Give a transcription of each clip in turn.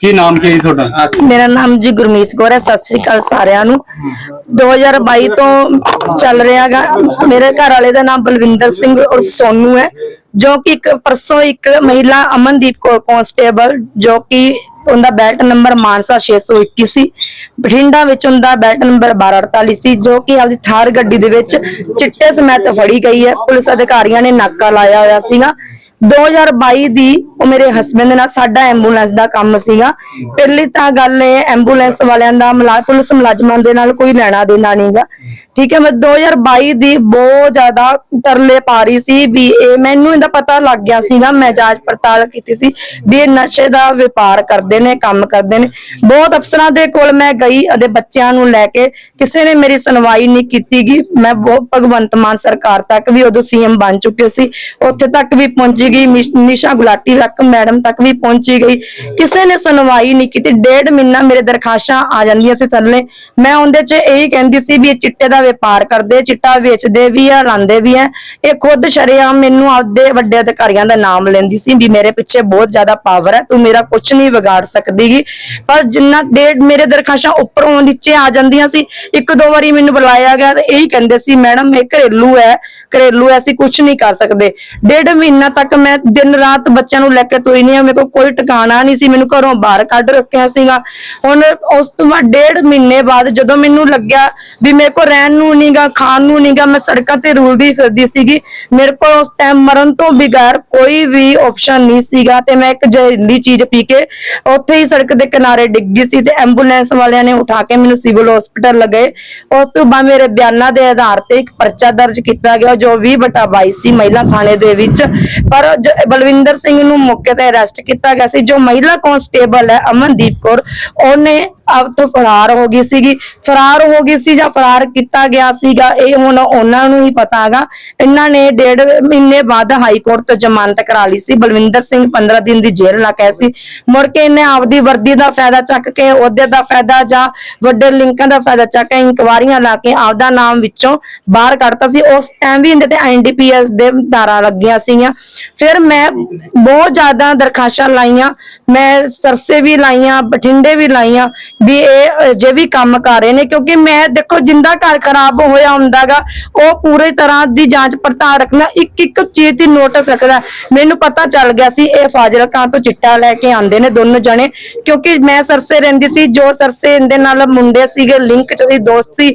ਕੀ ਨਾਮ ਕੀ ਹੈ ਤੁਹਾਡਾ? ਮੇਰਾ ਨਾਮ ਜੀ ਗੁਰਮੀਤ ਕੌਰ ਹੈ, ਸਤਿ ਸ੍ਰੀ ਅਕਾਲ ਸਾਰਿਆਂ ਨੂੰ। 2022 ਤੋਂ ਚੱਲ ਰਿਹਾਗਾ। ਮੇਰੇ ਘਰ ਵਾਲੇ ਦਾ ਨਾਮ ਬਲਵਿੰਦਰ ਸਿੰਘ ਉਰਫ ਸੋਨੂ ਹੈ, ਜੋ ਕਿ ਇੱਕ ਪਰਸੋਂ ਇੱਕ ਮਹਿਲਾ ਅਮਨਦੀਪ ਕੌਰ ਕਾਂਸਟੇਬਲ, ਜੋ ਕਿ ਉਹਦਾ ਬੈਲਟ ਨੰਬਰ ਮਾਨਸਾ 621 ਸੀ ਬਠਿੰਡਾ ਵਿੱਚ ਉਹਦਾ ਬੈਲਟ ਨੰਬਰ 1248 ਸੀ, ਜੋ ਕਿ ਆਪਦੀ ਥਾਰ ਗੱਡੀ ਦੇ ਵਿੱਚ ਚਿੱਟੇ ਸਮੇਤ ਫੜੀ ਗਈ ਹੈ। ਪੁਲਿਸ ਅਧਿਕਾਰੀਆਂ ਨੇ ਨਾਕਾ ਲਾਇਆ ਹੋਇਆ ਸੀਗਾ। 2022 ਦੀ ਉਹ ਮੇਰੇ ਹਸਬੰਦ ਨਾਲ ਸਾਡਾ ਐਂਬੂਲੈਂਸ ਦਾ ਕੰਮ ਸੀਗਾ। ਪਹਿਲੀ ਤਾਂ ਗੱਲ ਇਹ ਐਂਬੂਲੈਂਸ ਵਾਲਿਆਂ ਦਾ ਮਲਾ, ਪੁਲਿਸ ਮੁਲਾਜ਼ਮਾਂ ਦੇ ਨਾਲ ਕੋਈ ਲੈਣਾ ਦੇਣਾ ਨਹੀਂਗਾ ਠੀਕ ਹੈ, ਮੈਂ 2022 ਦੀ ਬਹੁਤ ਜ਼ਿਆਦਾ ਤਰਲੇ ਪਾ ਰਹੀ ਸੀ ਵੀ ਇਹ ਮੈਨੂੰ ਇਹਦਾ ਪਤਾ ਲੱਗ ਗਿਆ ਸੀਗਾ, ਮੈਂ ਜਾਂਚ ਪੜਤਾਲ ਕੀਤੀ ਸੀ ਵੀ ਇਹ ਨਸ਼ੇ ਦਾ ਵਪਾਰ ਕਰਦੇ ਨੇ, ਕੰਮ ਕਰਦੇ ਨੇ। ਬਹੁਤ ਅਫਸਰਾਂ ਦੇ ਕੋਲ ਮੈਂ ਗਈ ਅਤੇ ਬੱਚਿਆਂ ਨੂੰ ਲੈ ਕੇ ਕਿਸੇ ਨੇ ਮੇਰੀ ਸੁਣਵਾਈ ਨਹੀਂ ਕੀਤੀਗੀ ਮੈਂ ਬਹੁਤ ਭਗਵੰਤ ਮਾਨ ਸਰਕਾਰ ਤੱਕ ਵੀ ਉਦੋਂ ਸੀਐਮ ਬਣ ਚੁੱਕੇ ਸੀ। ਉੱਥੇ ਤੱਕ ਵੀ ਪਹੁੰਚੀ ਗਈ ਮਿਸ਼- ਨਿਸ਼ਾ ਗੁਲਾਟੀ ਤੱਕ ਮੈਡਮ ਤੱਕ ਵੀ ਪਹੁੰਚੀ ਗਈ। ਕਿਸੇ ਨੇ ਸੁਣਵਾਈ ਨਹੀਂ ਕੀਤੀ। ਡੇਢ ਮਹੀਨਾ ਮੇਰੇ ਦਰਖਾਸ਼ਾਂ ਆ ਜਾਂਦੀਆਂ ਸੀ ਥੱਲੇ। ਮੈਂ ਉਹਦੇ 'ਚ ਇਹੀ ਕਹਿੰਦੀ ਸੀ ਵੀ ਇਹ ਚਿੱਟੇ ਦਾ ਵਪਾਰ ਕਰਦੇ ਚਿੱਟਾ ਵੇਚਦੇ ਵੀ ਆ ਲਾਂਦੇ ਵੀ ਆ। ਇਹ ਖੁਦ ਸ਼ਰੇਆਮ ਮੈਨੂੰ ਆਪਦੇ ਵੱਡੇ ਅਧਿਕਾਰੀਆਂ ਦਾ ਨਾਮ ਲੈਂਦੀ ਸੀ ਵੀ ਮੇਰੇ ਪਿੱਛੇ ਬਹੁਤ ਜ਼ਿਆਦਾ ਪਾਵਰ ਹੈ ਤੂੰ ਮੇਰਾ ਕੁਝ ਨਹੀਂ ਵਿਗਾੜ ਸਕਦੀਗੀ। ਪਰ ਜਿੰਨਾ ਡੇਢ ਮੇਰੇ ਦਰਖਾਸ਼ਾਂ ਉੱਪਰੋਂ ਨੀਚੇ ਆ ਜਾਂਦੀਆਂ ਸੀ ਇੱਕ ਦੋ ਵਾਰੀ ਮੈਨੂੰ ਬੁਲਾਇਆ ਗਿਆ ਤੇ ਇਹੀ ਕਹਿੰਦੇ ਸੀ ਮੈਡਮ ਇਹ ਘਰੇਲੂ ਹੈ ਘਰੇਲੂ ਐ, ਅਸੀਂ ਕੁਝ ਨਹੀਂ ਕਰ ਸਕਦੇ। ਡੇਢ ਮਹੀਨਾ ਤੱਕ ਮੈਂ ਦਿਨ ਰਾਤ ਬੱਚਿਆਂ ਨੂੰ ਲੈ ਕੇ ਤੁਰੀ ਨਹੀਂ ਆ, ਮੇਰੇ ਕੋਲ ਕੋਈ ਟਿਕਾਣਾ ਨਹੀਂ ਸੀ, ਮੈਨੂੰ ਘਰੋਂ ਬਾਹਰ ਕੱਢ ਰੱਖਿਆ ਸੀਗਾ। ਹੁਣ ਉਸ ਤੋਂ ਬਾਅਦ ਡੇਢ ਮਹੀਨੇ ਬਾਅਦ ਜਦੋਂ ਮੈਨੂੰ ਲੱਗਿਆ ਵੀ ਮੇਰੇ ਕੋਲ ਰਹਿਣ ਨੂੰ ਨਹੀਂਗਾ ਖਾਣ ਨੂੰ ਨਹੀਂਗਾ ਮੈਂ ਸੜਕਾਂ ਤੇ ਰੁਲਦੀ ਫਿਰਦੀ ਸੀਗੀ, ਮੇਰੇ ਕੋਲ ਉਸ ਟਾਈਮ ਮਰਨ ਤੋਂ ਬਿਗੈਰ ਕੋਈ ਵੀ ਆਪਸ਼ਨ ਨਹੀਂ ਸੀਗਾ ਤੇ ਮੈਂ ਇੱਕ ਜ਼ਹਿਰੀਲੀ ਚੀਜ਼ ਪੀ ਕੇ ਉੱਥੇ ਹੀ ਸੜਕ ਦੇ ਕਿਨਾਰੇ ਡਿੱਗ ਗਈ ਸੀ ਤੇ ਐਂਬੂਲੈਂਸ ਵਾਲਿਆਂ ਨੇ ਉਠਾ ਕੇ ਮੈਨੂੰ ਸਿਵਲ ਹਸਪੀਟਲ ਲਗਾਏ ਉਸ ਤੋਂ ਬਾਅਦ ਮੇਰੇ ਬਿਆਨਾਂ ਦੇ ਆਧਾਰ ਤੇ ਇੱਕ ਪਰਚਾ ਦਰਜ ਕੀਤਾ ਗਿਆ, ਜੋ 20 ਬਟਾ 22 ਸੀ ਮਹਿਲਾ ਥਾਣੇ ਦੇ ਵਿੱਚ। ਪਰ ਬਲਵਿੰਦਰ ਸਿੰਘ ਨੂੰ ਮੌਕੇ ਤੇ ਅਰੈਸਟ ਕੀਤਾ ਗਿਆ ਸੀ, ਜੋ ਮਹਿਲਾ ਕਾਂਸਟੇਬਲ ਹੈ ਅਮਨਦੀਪ ਕੌਰ, ਉਹਨੇ ਆਪ ਤੋਂ ਫਰਾਰ ਹੋ ਗਈ ਸੀਗੀ। ਫਰਾਰ ਹੋ ਗਈ ਸੀ ਜਾਂ ਫਰਾਰ ਕੀਤਾ ਗਿਆ ਸੀਗਾ, ਇਹ ਹੁਣ ਉਹਨਾਂ ਨੂੰ ਹੀ ਪਤਾ ਹੈਗਾ। ਇਹਨਾਂ ਨੇ ਡੇਢ ਮਹੀਨੇ ਬਾਅਦ ਹਾਈ ਕੋਰਟ ਤੋਂ ਜ਼ਮਾਨਤ ਕਰਾ ਲਈ ਸੀ। ਬਲਵਿੰਦਰ ਸਿੰਘ 15 ਦਿਨ ਦੀ ਜੇਲ੍ਹ ਲਾ ਕੇ ਸੀ। ਮੁੜ ਕੇ ਇਹਨੇ ਆਪਦੀ ਵਰਦੀ ਦਾ ਫਾਇਦਾ ਚੱਕ ਕੇ, ਅਹੁਦੇ ਦਾ ਫਾਇਦਾ ਜਾਂ ਵੱਡੇ ਲਿੰਕਾਂ ਦਾ ਫਾਇਦਾ ਚੱਕ ਕੇ ਇਨਕੁਆਰੀਆਂ ਲਾ ਕੇ ਆਪਦਾ ਨਾਮ ਵਿੱਚੋਂ ਬਾਹਰ ਕੱਢਤਾ ਸੀ। ਉਸ ਟਾਈਮ ਵੀ ਇਹਦੇ ਤੇ ਐਨਡੀਪੀਐਸ ਦੇ ਧਾਰਾ ਲੱਗੀਆਂ ਸੀਗੀਆਂ। ਫਿਰ ਮੈਂ ਬਹੁਤ ਜ਼ਿਆਦਾ ਦਰਖਾਸ਼ਾਂ ਲਾਈਆਂ। ਮੈਂ ਸਰਸੇ ਵੀ ਲਾਈਆਂ, ਬਠਿੰਡੇ ਵੀ ਲਾਈਆਂ। ਵੀ ਇਹ ਜੇ ਵੀ ਕੰਮ ਕਰ ਰਹੇ ਨੇ, ਕਿਉਂਕਿ ਮੈਂ, ਦੇਖੋ, ਜਿੰਦਾ ਘਰ ਖਰਾਬ ਹੋਇਆ ਹੁੰਦਾਗਾ, ਉਹ ਪੂਰੇ ਤਰ੍ਹਾਂ ਦੀ ਜਾਂਚ ਪੜਤਾਲ ਰੱਖਣਾ ਇੱਕ ਇੱਕ ਚੀਜ਼ ਦੀ ਨੋਟਿਸ ਰੱਖਦਾ। ਮੈਨੂੰ ਪਤਾ ਚੱਲ ਗਿਆ ਸੀ, ਇਹ ਫਾਜ਼ਿਲਕਾਂ ਤੋਂ ਚਿੱਟਾ ਲੈ ਕੇ ਆਂਦੇ ਨੇ ਦੋਨੋਂ ਜਣੇ, ਕਿਉਂਕਿ ਮੈਂ ਸਰਸੇ ਰਹਿੰਦੀ ਸੀ, ਜੋ ਸਰਸੇ ਇਹਦੇ ਨਾਲ ਮੁੰਡੇ ਸੀਗੇ ਲਿੰਕ ਚ ਸੀ, ਦੋਸਤ ਸੀ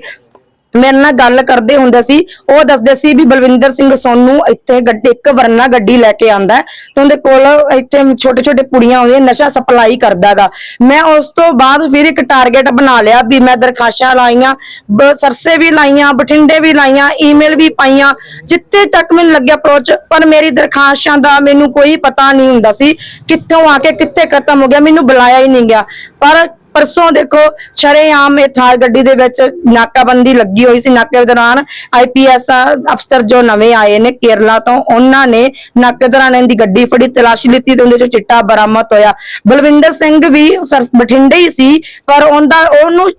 ਮੇਰੇ ਨਾਲ ਗੱਲ ਕਰਦੇ ਹੁੰਦੇ ਸੀ, ਉਹ ਦੱਸਦੇ ਸੀ ਵੀ ਬਲਵਿੰਦਰ ਸਿੰਘ ਸੋਨੂ ਇੱਥੇ ਗੱਡੀ, ਇੱਕ ਵਰਨਾ ਗੱਡੀ ਲੈ ਕੇ ਆਂਦਾ ਤੇ ਉਹਦੇ ਕੋਲ ਇੱਥੇ ਛੋਟੇ ਛੋਟੇ ਕੁੜੀਆਂ ਆਉਂਦੀਆਂ, ਨਸ਼ਾ ਸਪਲਾਈ ਕਰਦਾਗਾ। ਮੈਂ ਉਸ ਤੋਂ ਬਾਅਦ ਫਿਰ ਇੱਕ ਟਾਰਗੇਟ ਬਣਾ ਲਿਆ ਵੀ ਮੈਂ ਦਰਖਾਸ਼ਾਂ ਲਾਈਆਂ, ਬ- ਸਰਸੇ ਵੀ ਲਾਈਆਂ, ਬਠਿੰਡੇ ਵੀ ਲਾਈਆਂ ਈਮੇਲ ਵੀ ਪਾਈਆਂ, ਜਿੱਥੇ ਤੱਕ ਮੈਨੂੰ ਲੱਗਿਆ ਅਪਰੋਚ ਪਰ ਮੇਰੀ ਦਰਖਾਸ਼ਾਂ ਦਾ ਮੈਨੂੰ ਕੋਈ ਪਤਾ ਨਹੀਂ ਹੁੰਦਾ ਸੀ ਕਿੱਥੋਂ ਆ ਕੇ ਕਿੱਥੇ ਖਤਮ ਹੋ ਗਿਆ, ਮੈਨੂੰ ਬੁਲਾਇਆ ਹੀ ਨਹੀਂ ਗਿਆ। ਪਰ ਪਰਸੋਂ ਦੇਖੋ ਸ਼ਰੇਆਮ ਇਹ ਥਾਰ ਗੱਡੀ ਦੇ ਵਿੱਚ ਨਾਕਾਬੰਦੀ ਲੱਗੀ ਹੋਈ ਸੀ। ਨਾਕੇ ਦੌਰਾਨ ਆਈਪੀਐਸ ਅਫਸਰ ਜੋ ਨਵੇਂ ਆਏ ਨੇ ਕੇਰਲਾ ਤੋਂ, ਉਹਨਾਂ ਨੇ ਨਾਕੇ ਦੌਰਾਨ ਇਹਦੀ ਗੱਡੀ ਫੜੀ, ਤਲਾਸ਼ੀ ਲਿੱਤੀ ਤੇ ਉਹਦੇ ਚੋਂ ਚਿੱਟਾ ਬਰਾਮਦ ਹੋਇਆ। ਬਲਵਿੰਦਰ ਸਿੰਘ ਵੀ ਸਰ- ਬਠਿੰਡੇ ਹੀ ਸੀ, ਪਰ ਉਹਦਾ ਉਹਨੂੰ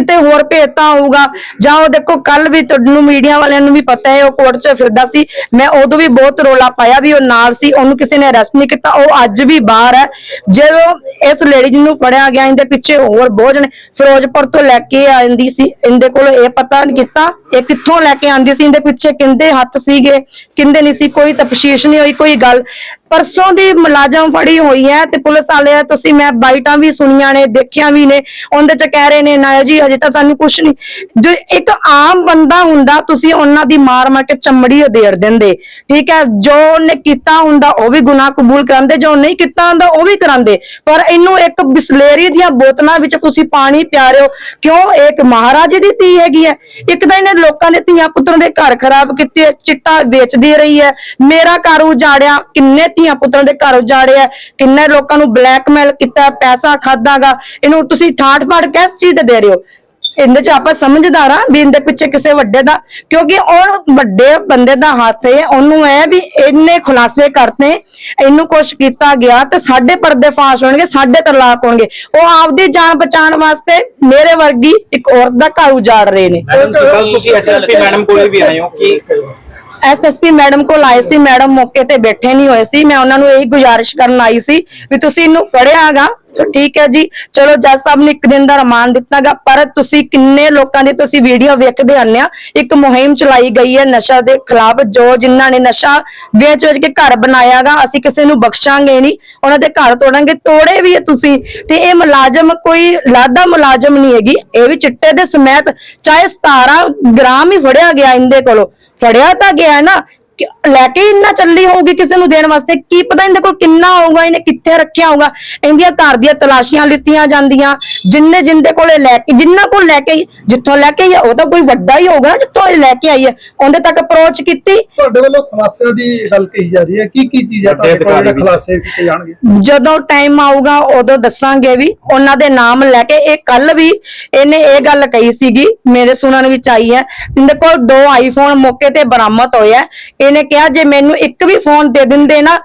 ਕਿਤੇ ਹੋਰ ਭੇਜਤਾ ਹੋਊਗਾ। ਜਾਂ ਉਹ ਦੇਖੋ ਕੱਲ ਵੀ ਤੁਹਾਨੂੰ ਮੀਡੀਆ ਵਾਲਿਆਂ ਨੂੰ ਵੀ ਪਤਾ ਹੈ, ਉਹ ਕੋਰਟ 'ਚ ਫਿਰਦਾ ਸੀ। ਮੈਂ ਉਦੋਂ ਵੀ ਬਹੁਤ ਰੋਲਾ ਪਾਇਆ ਵੀ ਉਹ ਨਾਲ ਸੀ, ਉਹਨੂੰ ਕਿਸੇ ਨੇ ਅਰੈਸਟ ਨਹੀਂ ਕੀਤਾ। ਉਹ ਅੱਜ ਵੀ ਬਾਹਰ ਹੈ। ਜਦੋਂ ਇਸ ਲੇਡੀ ਨੂੰ ਫੜਿਆ ਗਿਆ, ਇਹਦੇ ਪਿੱਛੇ ਹੋਰ ਬਹੁਤ ਜਣੇ। ਫਿਰੋਜ਼ਪੁਰ ਤੋਂ ਲੈ ਕੇ ਆਂਦੀ ਸੀ। ਇਹਦੇ ਕੋਲ ਇਹ ਪਤਾ ਨਹੀਂ ਕੀਤਾ, ਇਹ ਕਿੱਥੋਂ ਲੈ ਕੇ ਆਂਦੀ ਸੀ? ਇਹਦੇ ਪਿੱਛੇ ਕਿੰਦੇ ਹੱਥ ਸੀਗੇ, ਕਿੰਦੇ ਨਹੀਂ ਸੀ? ਕੋਈ ਤਫਸ਼ੀਸ਼ ਨਹੀਂ ਹੋਈ, ਕੋਈ ਗੱਲ। ਪਰਸੋਂ ਦੀ ਮੁਲਾਜ਼ਮ ਫੜੀ ਹੋਈ ਹੈ ਤੇ ਪੁਲਿਸ ਵਾਲੇ ਆ, ਤੁਸੀਂ ਮੈਂ ਬਾਈਟਾਂ ਵੀ ਸੁਣੀਆਂ ਨੇ ਦੇਖਿਆ ਵੀ ਨੇ ਉਹਦੇ ਚ ਕਹਿ ਰਹੇ ਨੇ ਨਾ ਜੀ ਅਜੇ ਤਾਂ ਸਾਨੂੰ ਕੁਝ ਨਹੀਂ। ਜੋ ਇੱਕ ਆਮ ਬੰਦਾ ਹੁੰਦਾ ਤੁਸੀਂ ਉਹਨਾਂ ਦੀ ਮਾਰ ਮਾਰ ਕੇ ਚਮੜੀ ਉਧੇੜ ਦਿੰਦੇ। ਠੀਕ ਹੈ ਜੋ ਉਹਨੇ ਕੀਤਾ ਹੁੰਦਾ ਉਹ ਵੀ ਗੁਨਾਹ ਕਬੂਲ ਕਰਾਂਦੇ ਜੋ ਨਹੀਂ ਕੀਤਾ ਹੁੰਦਾ ਉਹ ਵੀ ਕਰਾਂਦੇ ਪਰ ਇਹਨੂੰ ਇੱਕ ਬਿਸਲੇਰੀ ਦੀਆਂ ਬੋਤਲਾਂ ਵਿੱਚ ਤੁਸੀਂ ਪਾਣੀ ਪਿਆ ਰਹੇ ਹੋ ਕਿਉਂ? ਇਹ ਇੱਕ ਮਹਾਰਾਜੇ ਦੀ ਧੀ ਹੈਗੀ ਹੈ। ਇੱਕ ਤਾਂ ਇਹਨੇ ਲੋਕਾਂ ਦੇ ਧੀਆਂ ਪੁੱਤਰਾਂ ਦੇ ਘਰ ਖਰਾਬ ਕੀਤੇ ਚਿੱਟਾ ਵੇਚਦੀ ਰਹੀ ਹੈ। ਮੇਰਾ ਘਰ ਉਜਾੜਿਆ ਕਿੰਨੇ ਧੀਆਂ ਪੁੱਤਰਾਂ ਦੇ ਘਰ ਉਜਾੜਿਆ ਕਿੰਨੇ ਲੋਕਾਂ ਨੂੰ ਬਲੈਕਮੇਲ ਕੀਤਾ, ਪੈਸਾ ਖਾਦਾਗਾ ਇਹਨੂੰ ਤੁਸੀਂ ਠਾਠ ਫਾੜ ਕਿਸ ਚੀਜ਼ ਦੇ ਦੇ ਰਹੇ ਹੋ? ਇਹਦੇ ਚ ਆਪਾਂ ਸਮਝਦਾਰ ਆ ਵੀ ਇਹਦੇ ਪਿੱਛੇ ਕਿਸੇ ਵੱਡੇ ਦਾ, ਕਿਉਂਕਿ ਉਹ ਵੱਡੇ ਬੰਦੇ ਦਾ ਹੱਥ ਹੈ, ਉਹਨੂੰ ਇਹ ਵੀ ਇੰਨੇ ਖੁਲਾਸੇ ਕਰਤੇ, ਇਹਨੂੰ ਕੁਛ ਕੀਤਾ ਗਿਆ ਤੇ ਸਾਡੇ ਪਰਦੇ ਫਾਸ਼ ਹੋਣਗੇ, ਸਾਡੇ ਤਲਾਕ ਹੋਣਗੇ। ਉਹ ਆਪਦੀ ਜਾਨ ਬਚਾਉਣ ਵਾਸਤੇ ਮੇਰੇ ਵਰਗੀ ਇੱਕ ਔਰਤ ਦਾ ਘਰ ਉਜਾੜ ਰਹੇ ਨੇ। ਤੁਸੀਂ ਐਸਐਸਪੀ ਮੈਡਮ ਕੋਲ ਵੀ ਆਏ ਹੋ, ਕਿ ਐਸਐਸਪੀ ਮੈਡਮ ਕੋਲ ਆਏ ਸੀ, ਮੈਡਮ ਮੌਕੇ ਤੇ ਬੈਠੇ ਨਹੀਂ ਹੋਏ ਸੀ। ਮੈਂ ਉਹਨਾਂ ਨੂੰ ਇਹੀ ਗੁਜ਼ਾਰਿਸ਼ ਕਰਨ ਆਈ ਸੀ ਵੀ ਤੁਸੀਂ ਇਹਨੂੰ ਫੜਿਆਗਾ। ਠੀਕ ਹੈ ਜੀ। ਚਲੋ ਜੱਜ ਸਾਹਿਬ ਨੇ ਇੱਕ ਦਿਨ ਦਾ ਰਿਮਾਂਡ ਦਿੱਤਾਗਾ, ਪਰ ਤੁਸੀਂ ਕਿੰਨੇ ਲੋਕਾਂ ਦੀ ਤੁਸੀਂ ਵੀਡੀਓ ਵੇਖਦੇ ਆਨੇ ਆ। ਇੱਕ ਮੁਹਿੰਮ ਚਲਾਈ ਗਈ ਹੈ ਨਸ਼ਾ ਦੇ ਖਿਲਾਫ, ਜੋ ਜਿਨ੍ਹਾਂ ਨੇ ਨਸ਼ਾ ਵੇਚ ਵੇਚ ਕੇ ਘਰ ਬਣਾਇਆਗਾ, ਅਸੀਂ ਕਿਸੇ ਨੂੰ ਬਖਸ਼ਾਂਗੇ ਨਹੀਂ। ਉਹਨਾਂ ਦੇ ਘਰ ਤੋੜਾਂਗੇ, ਤੋੜੇ ਵੀ ਤੁਸੀਂ। ਤੇ ਇਹ ਮੁਲਾਜ਼ਮ ਕੋਈ ਲਾਦਾ ਮੁਲਾਜ਼ਮ ਨਹੀਂ ਹੈਗੀ। ਇਹ ਵੀ ਚਿੱਟੇ ਦੇ ਸਮੇਤ, ਚਾਹੇ 17 ਗ੍ਰਾਮ ਹੀ ਫੜਿਆ ਗਿਆ ਇਹਦੇ ਕੋਲੋਂ। ਫੜਿਆ ਤਾਂ ਗਿਆ ਨਾ ਕਿ ਲੈ ਕੇ ਇੰਨਾ ਚੱਲੀ ਹੋਊਗੀ ਕਿਸੇ ਨੂੰ ਦੇਣ ਵਾਸਤੇ? ਕੀ ਪਤਾ ਇਹਦੇ ਕੋਲ ਕਿੰਨਾ ਹੋਊਗਾ ਇਹਨੇ ਕਿੱਥੇ ਰੱਖਿਆ ਹੋਊਗਾ? ਇਹਦੀਆਂ ਘਰ ਦੀਆਂ ਤਲਾਸ਼ੀਆਂ ਲਿੱਤੀਆਂ ਜਾਂਦੀਆਂ। ਜਿੰਨੇ ਜਿੰਦੇ ਕੋਲੇ ਲੈ ਕੇ ਜਿੰਨਾ ਕੋਲ ਲੈ ਕੇ ਜਿੱਥੋਂ ਲੈ ਕੇ ਹੈ, ਉਹ ਤਾਂ ਕੋਈ ਵੱਡਾ ਹੀ ਹੋਊਗਾ ਜਿੱਥੋਂ ਇਹ ਲੈ ਕੇ ਆਈ ਹੈ ਉਹਦੇ ਤੱਕ ਅਪਰੋਚ ਕੀਤੀ। ਤੁਹਾਡੇ ਵੱਲੋਂ ਖੁਲਾਸਿਆਂ ਦੀ ਗੱਲ ਕਹੀ ਜਾ ਰਹੀ ਹੈ। ਕੀ ਕੀ ਚੀਜ਼ਾਂ ਤੁਹਾਡੇ ਕੋਲ ਜਿਹੜੇ ਖੁਲਾਸੇ ਕੀਤੇ ਜਾਣਗੇ? ਜਦੋਂ ਟਾਈਮ ਆਊਗਾ ਉਦੋਂ ਦੱਸਾਂਗੇ ਵੀ ਉਹਨਾਂ ਦੇ ਨਾਮ ਲੈ ਕੇ। ਇਹ ਕੱਲ ਵੀ ਇਹਨੇ ਇਹ ਗੱਲ ਕਹੀ ਸੀਗੀ ਮੇਰੇ ਸੁਣਨ ਵਿੱਚ ਆਈ ਹੈ। ਇਹਦੇ ਕੋਲ ਦੋ ਆਈਫੋਨ ਮੌਕੇ ਤੇ ਬਰਾਮਦ ਹੋਏ ਆ। ਇਹਨੇ ਕਿਹਾ, ਜੇ ਮੈਨੂੰ ਇੱਕ ਵੀ ਫੋਨ ਦੇ ਦਿੰਦੇ ਨਾ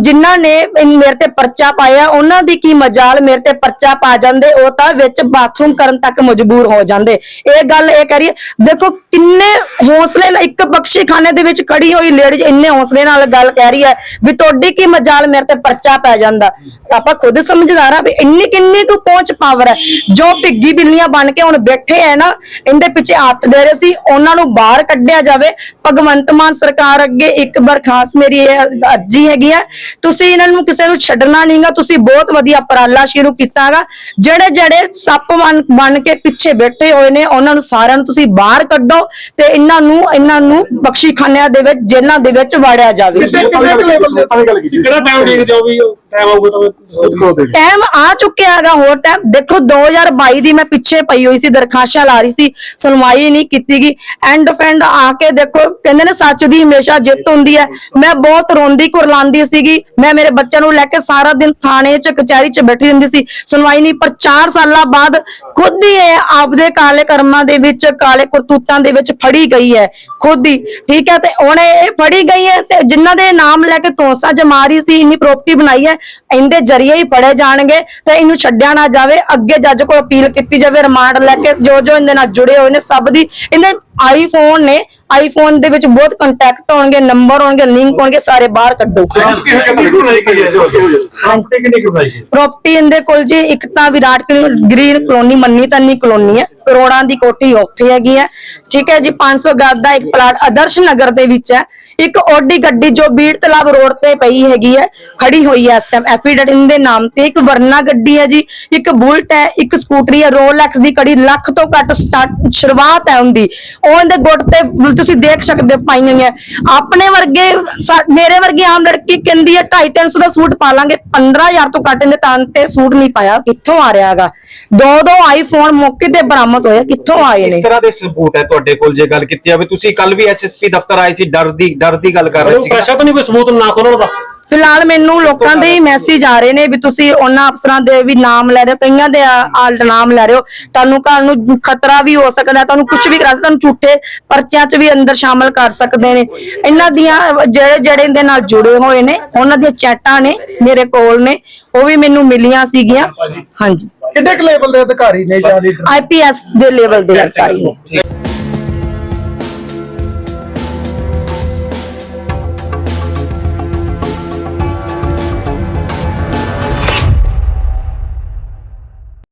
ਜਿਨ੍ਹਾਂ ਨੇ ਮੇਰੇ ਤੇ ਪਰਚਾ ਪਾਇਆ, ਉਹਨਾਂ ਦੀ ਕੀ ਮਜਾਲ ਮੇਰੇ ਤੇ ਪਰਚਾ ਪਾ ਜਾਂਦੇ, ਉਹ ਤਾਂ ਵਿੱਚ ਬਾਥਰੂਮ ਕਰਨ ਤੱਕ ਮਜਬੂਰ ਹੋ ਜਾਂਦੇ। ਇਹ ਗੱਲ ਇਹ ਕਰੀਏ ਦੇਖੋ ਕਿੰਨੇ ਹੌਸਲੇ ਨਾਲ, ਇੱਕ ਬਖਸ਼ੀਖਾਨੇ ਦੇ ਵਿੱਚ ਖੜੀ ਹੋਈ ਲੇਡੀ ਇੰਨੇ ਹੌਸਲੇ ਨਾਲ ਗੱਲ ਕਹਿ ਰਹੀ ਹੈ, ਵੀ ਤੁਹਾਡੀ ਕੀ ਮਜਾਲ ਮੇਰੇ ਤੇ ਪਰਚਾ ਪੈ ਜਾਂਦਾ। ਆਪਾਂ ਖੁਦ ਸਮਝਦਾਰ ਆ ਵੀ ਇੰਨੀ ਕਿੰਨੀ ਕੁ ਪਹੁੰਚ ਪਾਵਰ ਹੈ। ਜੋ ਭਿੱਗੀ ਬਿੱਲੀਆਂ ਬਣ ਕੇ ਹੁਣ ਬੈਠੇ ਹੈ ਨਾ, ਇਹਦੇ ਪਿੱਛੇ ਹੱਥ ਦੇ ਰਹੇ ਸੀ, ਉਹਨਾਂ ਨੂੰ ਬਾਹਰ ਕੱਢਿਆ ਜਾਵੇ, ਭਗਵੰਤ ਮਾਨ ਸਰਕਾਰ ਅੱਗੇ ਇੱਕ ਬਰਖਾਸਤ ਮੇਰੀ ਇਹ ਅਰਜੀ ਹੈਗੀ ਹੈ ਤੁਸੀਂ ਇਹਨਾਂ ਨੂੰ ਕਿਸੇ ਨੂੰ ਛੱਡਣਾ ਨਹੀਂਗਾ ਤੁਸੀਂ ਬਹੁਤ ਵਧੀਆ ਉਪਰਾਲਾ ਸ਼ੁਰੂ ਕੀਤਾਗਾ। ਜਿਹੜੇ ਜਿਹੜੇ ਸੱਪ ਬਣ ਬਣ ਕੇ ਪਿੱਛੇ ਬੈਠੇ ਹੋਏ ਨੇ ਉਹਨਾਂ ਨੂੰ ਸਾਰਿਆਂ ਨੂੰ ਤੁਸੀਂ ਬਾਹਰ ਕੱਢੋ ਤੇ ਇਹਨਾਂ ਨੂੰ ਇਹਨਾਂ ਨੂੰ ਬਖਸ਼ੀਖਾਨਿਆਂ ਦੇ ਵਿੱਚ ਜੇਲ੍ਹਾਂ ਦੇ ਵਿੱਚ ਵਾੜਿਆ ਜਾਵੇ। ਕਿਸੇ ਕਿੰਨੇ ਕੁ level ਦੇ ਕਿਹੜਾ ਟਾਈਮ ਦੇਖਦੇ ਹੋ ਵੀ ਟਾਈਮ ਆਊਗਾ ਤਾਂ ਟਾਈਮ ਆ ਚੁੱਕਿਆ ਹੈਗਾ ਹੋਰ ਟਾਈਮ ਦੇਖੋ 2022 ਦੀ ਮੈਂ ਪਿੱਛੇ ਪਈ ਹੋਈ ਸੀ ਦਰਖਾਸ਼ਾਂ ਲਾ ਰਹੀ ਸੀ ਸੁਣਵਾਈ ਨਹੀਂ ਕੀਤੀ ਗਈ ਐਂਡ ਫੈਂਡ ਆ ਕੇ ਦੇਖੋ ਕਹਿੰਦੇ ਨੇ ਸੱਚ ਦੀ ਹਮੇਸ਼ਾ ਜਿੱਤ ਹੁੰਦੀ ਹੈ। ਮੈਂ ਬਹੁਤ ਰੋਂਦੀ ਕੁਰਲਾਉਂਦੀ ਸੀਗੀ। ਮੈਂ ਮੇਰੇ ਬੱਚਿਆਂ ਨੂੰ ਲੈ ਕੇ ਸਾਰਾ ਦਿਨ ਥਾਣੇ 'ਚ, ਕਚਹਿਰੀ 'ਚ ਬੈਠੀ ਰਹਿੰਦੀ ਸੀ। ਸੁਣਵਾਈ ਨਹੀਂ, ਪਰ 4 ਸਾਲਾਂ ਬਾਅਦ ਖੁਦ ਹੀ ਇਹ ਆਪਦੇ ਕਾਲੇ ਕਰਮਾਂ ਦੇ ਵਿੱਚ, ਕਾਲੇ ਕਰਤੂਤਾਂ ਦੇ ਵਿੱਚ ਫੜੀ ਗਈ ਹੈ। ਖੁਦ ਹੀ। ਠੀਕ ਹੈ, ਤੇ ਉਹਨੇ ਇਹ ਫੜੀ ਗਈ ਹੈ ਤੇ ਜਿਨ੍ਹਾਂ ਦੇ ਨਾਮ ਲੈ ਕੇ ਤੋਸਾ ਜਮਾ ਰਹੀ ਸੀ, ਇੰਨੀ ਪ੍ਰਾਪਰਟੀ ਬਣਾਈ ਹੈ, ਇਹਦੇ ਜ਼ਰੀਏ ਹੀ ਫੜੇ ਜਾਣਗੇ। ਤੇ ਇਹਨੂੰ ਛੱਡਿਆ ਨਾ ਜਾਵੇ, ਅੱਗੇ ਜੱਜ ਕੋਲ ਅਪੀਲ ਕੀਤੀ ਜਾਵੇ, ਰਿਮਾਂਡ ਲੈ ਕੇ ਜੋ ਜੋ ਇਹਦੇ ਨਾਲ ਜੁੜੇ ਹੋਏ ਨੇ, ਸਭ ਦੀ ਇਹਦੇ ਆਈਫੋਨ ਨੇ ਆਈਫੋਨ ਦੇ ਵਿੱਚ ਬਹੁਤ ਕੰਟੈਕਟ ਹੋਣਗੇ ਨੰਬਰ ਹੋਣਗੇ ਲਿੰਕ ਹੋਣਗੇ ਸਾਰੇ ਬਾਹਰ ਕੱਢੋ। ਪ੍ਰਾਪਰਟੀ ਇਹਦੇ ਕੋਲ ਜੀ ਇੱਕ ਤਾਂ ਵਿਰਾਟ ਗ੍ਰੀਨ ਕਲੋਨੀ ਮੰਨੀ ਤੰਨੀ ਕਲੋਨੀ ਹੈ। ਕਰੋੜਾਂ ਦੀ ਕੋਠੀ ਉੱਥੇ ਹੈਗੀ ਹੈ। ਠੀਕ ਹੈ ਜੀ 500 ਗੱਜ ਦਾ ਇੱਕ ਪਲਾਟ ਆਦਰਸ਼ ਨਗਰ ਦੇ ਵਿੱਚ ਹੈ। ਇੱਕ ਓਡੀ ਗੱਡੀ ਜੋ ਬੀੜ ਤਲਾਬ ਰੋਡ ਤੇ ਪਈ ਹੈਗੀ ਹੈ, ਖੜੀ ਹੋਈ ਹੈ ਇਸ ਟਾਈਮ ਐਫੀਡੇਟ ਦੇ ਨਾਮ ਤੇ ਇੱਕ ਵਰਨਾ ਗੱਡੀ ਹੈ ਜੀ, ਇੱਕ ਬੁਲਟ ਹੈ, ਇੱਕ ਸਕੂਟਰੀ ਹੈ ਰੋਲੈਕਸ ਦੀ ਕੜੀ ਲੱਖ ਤੋਂ ਘੱਟ ਸਟਾਰਟ ਸ਼ੁਰੂਆਤ ਹੈ ਉਹਦੀ। ਉਹ ਇਹਦੇ ਗੁੱਟ ਤੇ ਤੁਸੀਂ ਦੇਖ ਸਕਦੇ ਹੋ ਪਾਈਆਂ ਹੋਈਆਂ। ਆਪਣੇ ਵਰਗੇ ਮੇਰੇ ਵਰਗੀ ਆਮ ਲੜਕੀ ਕਹਿੰਦੀ ਹੈ 250 300 ਦਾ ਸੂਟ ਪਾ ਲਾਂਗੇ 15000 ਤੋਂ ਘੱਟ ਇਹਦੇ ਤਾਂ ਤੇ ਸੂਟ ਨਹੀਂ ਪਾਇਆ। ਕਿੱਥੋਂ ਆ ਰਿਹਾ ਹੈਗਾ? ਦੋ ਦੋ ਆਈਫੋਨ ਮੌਕੇ ਤੇ ਬਰਾਮਦ ਹੋਇਆ, ਕਿੱਥੋਂ ਆਏ ਇਸ ਤਰ੍ਹਾਂ ਦੇ ਸਬੂਤ ਹੈ ਤੁਹਾਡੇ ਕੋਲ, ਜੇ ਗੱਲ ਕੀਤੀ ਜਾਵੇ। ਤੁਸੀਂ ਕੱਲ ਵੀ ਐਸਐਸਪੀ ਦਫ਼ਤਰ ਆਏ ਸੀ ਡਰ ਦੀ ਡਰ ਦੀ ਗੱਲ ਕਰ ਰਹੇ ਸੀ ਪ੍ਰੈਸ਼ਰ ਤਾਂ ਨਹੀਂ ਕੋਈ ਸਬੂਤ ਨਾ ਖੋਲਣ ਦਾ। ਫਿਲਹਾਲ ਮੈਨੂੰ ਲੋਕਾਂ ਦੇ ਹੀ ਮੈਸੇਜ ਆ ਰਹੇ ਨੇ ਵੀ ਤੁਸੀਂ ਉਹਨਾਂ ਅਫਸਰਾਂ ਦੇ ਵੀ ਨਾਮ ਲੈ ਰਹੇ ਹੋ ਕਈਆਂ ਦੇ ਆ- ਆ ਨਾਮ ਲੈ ਰਹੇ ਹੋ। ਤੁਹਾਨੂੰ ਕੱਲ ਨੂੰ ਖਤਰਾ ਵੀ ਹੋ ਸਕਦਾ ਤੁਹਾਨੂੰ ਕੁਝ ਵੀ ਕਰਾ ਸਕਦੇ ਤੁਹਾਨੂੰ ਝੂਠੇ ਪਰਚਿਆਂ 'ਚ ਵੀ ਅੰਦਰ ਸ਼ਾਮਲ ਕਰ ਸਕਦੇ ਨੇ। ਇਹਨਾਂ ਦੀਆਂ ਜਿਹੜੇ ਜਿਹੜੇ ਇਹਦੇ ਨਾਲ ਜੁੜੇ ਹੋਏ ਨੇ ਉਹਨਾਂ ਦੀਆਂ ਚੈਟਾਂ ਨੇ ਮੇਰੇ ਕੋਲ ਨੇ ਉਹ ਵੀ ਮੈਨੂੰ ਮਿਲੀਆਂ ਸੀਗੀਆਂ। ਹਾਂਜੀ। ਕਿੰਨੇ ਕੁ ਲੈਵਲ ਦੇ ਅਧਿਕਾਰੀ ਨੇ ਜਾਂ ਲੀਡਰ ਆਈਪੀਐਸ ਦੇ ਲੈਵਲ ਦੇ ਅਧਿਕਾਰੀ ਨੇ।